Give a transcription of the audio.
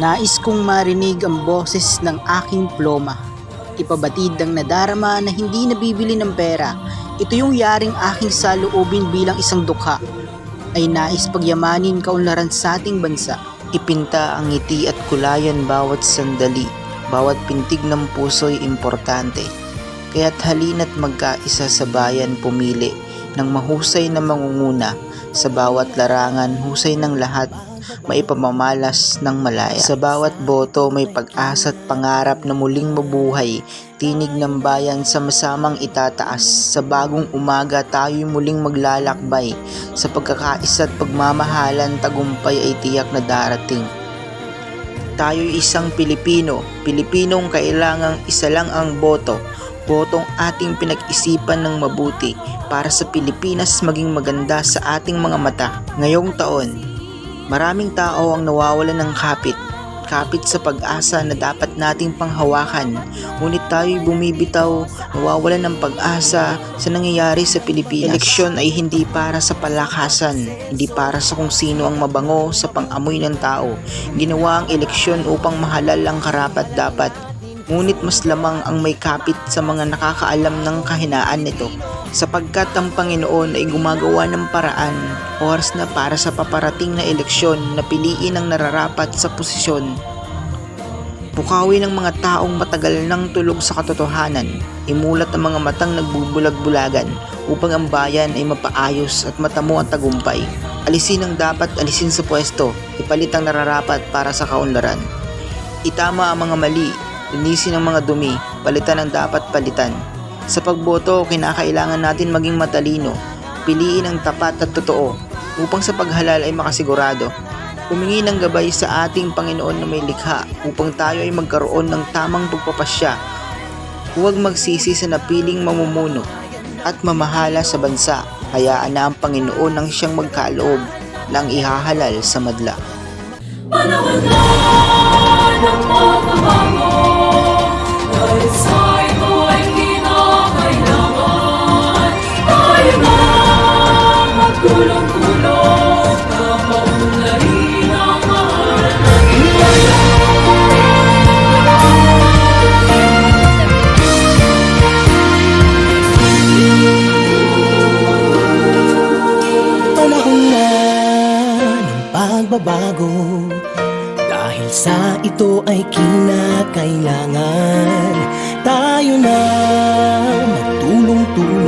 Nais kong marinig ang boses ng aking ploma. Ipabatid ang nadarama na hindi nabibili ng pera. Ito yung yaring aking saloobin bilang isang dukha. Ay nais pagyamanin kaunlaran sa ating bansa. Ipinta ang ngiti at kulayan bawat sandali. Bawat pintig ng puso'y importante. Kaya't halina't magkaisa sa bayan pumili ng mahusay na mangunguna sa bawat larangan husay ng lahat maipamamalas ng malaya. Sa bawat boto may pag-asa at pangarap na muling mabuhay, tinig ng bayan sa masamang itataas. Sa bagong umaga tayo'y muling maglalakbay, sa pagkakaisa at pagmamahalan tagumpay ay tiyak na darating. Tayo'y isang Pilipino, Pilipinong kailangang isa lang ang boto, botong ating pinag-isipan ng mabuti para sa Pilipinas maging maganda sa ating mga mata. Ngayong taon, maraming tao ang nawawalan ng kapit. Kapit sa pag-asa na dapat nating panghawakan. Ngunit tayo'y bumibitaw, nawawalan ng pag-asa sa nangyayari sa Pilipinas. Eleksyon ay hindi para sa palakasan, hindi para sa kung sino ang mabango sa pang-amoy ng tao. Ginawa ang eleksyon upang mahalal ang karapat dapat ngunit mas lamang ang may kapit sa mga nakakaalam ng kahinaan nito sapagkat ang Panginoon ay gumagawa ng paraan oras na para sa paparating na eleksyon na piliin ang nararapat sa posisyon. Bukawi ng mga taong matagal nang tulog sa katotohanan, imulat ang mga matang nagbubulag-bulagan upang ang bayan ay mapaayos at matamo ang tagumpay. Alisin ang dapat alisin sa pwesto, ipalit ang nararapat para sa kaunlaran. Itama ang mga mali, linisin ang mga dumi, palitan ang dapat palitan. Sa pagboto, kinakailangan natin maging matalino, piliin ang tapat at totoo upang sa paghalal ay makasigurado. Humingi ng gabay sa ating Panginoon na may likha upang tayo ay magkaroon ng tamang pagpapasya. Huwag magsisi sa napiling mamumuno at mamahala sa bansa. Hayaan na ang Panginoon ang siyang magkaloob ng ihahalal sa madla. Panahon na ng pagbabago nagbabago Dahil sa ito ay kinakailangan. Tayo na magtulong-tulong.